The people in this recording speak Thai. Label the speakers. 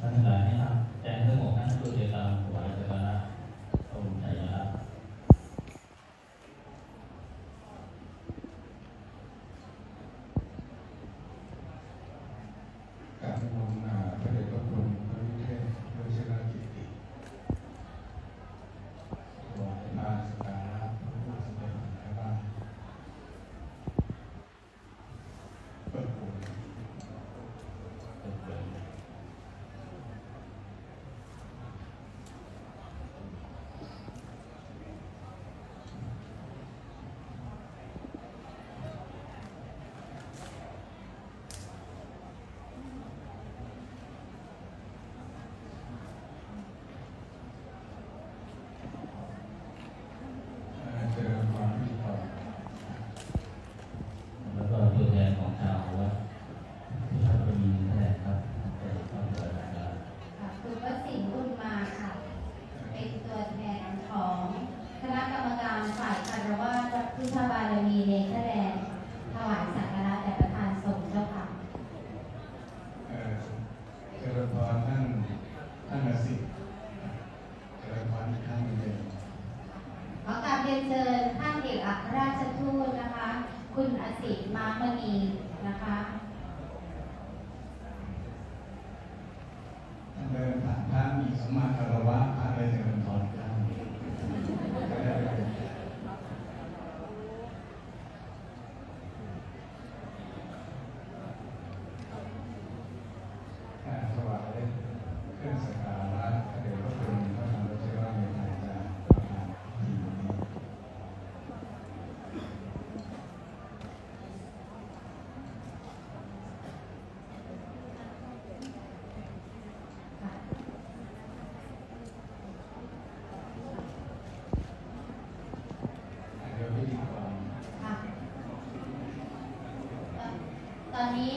Speaker 1: ท่านทั้งหลายให้ครับแจ้งเรื่องของท่านผู้เจตามถวายสักการะองใจนะครับ
Speaker 2: การมอง
Speaker 3: ารมีเนเธอร์แลนด์ถวายสักการะแด่ประธานสงเจ้าค่ะ
Speaker 2: เอ่อเจริญพรท่านท่านนสิทธิ์เจริญพรอีาครั้งนึ่เลย
Speaker 3: ขอกราบเรียนเชิญท่านเอกอัครราชทูตนะคะ คุณอสิทธิ์มามณีนะคะ
Speaker 2: ท่านเดินผ่านพระมีสมาคารวะ
Speaker 3: ตอนนี้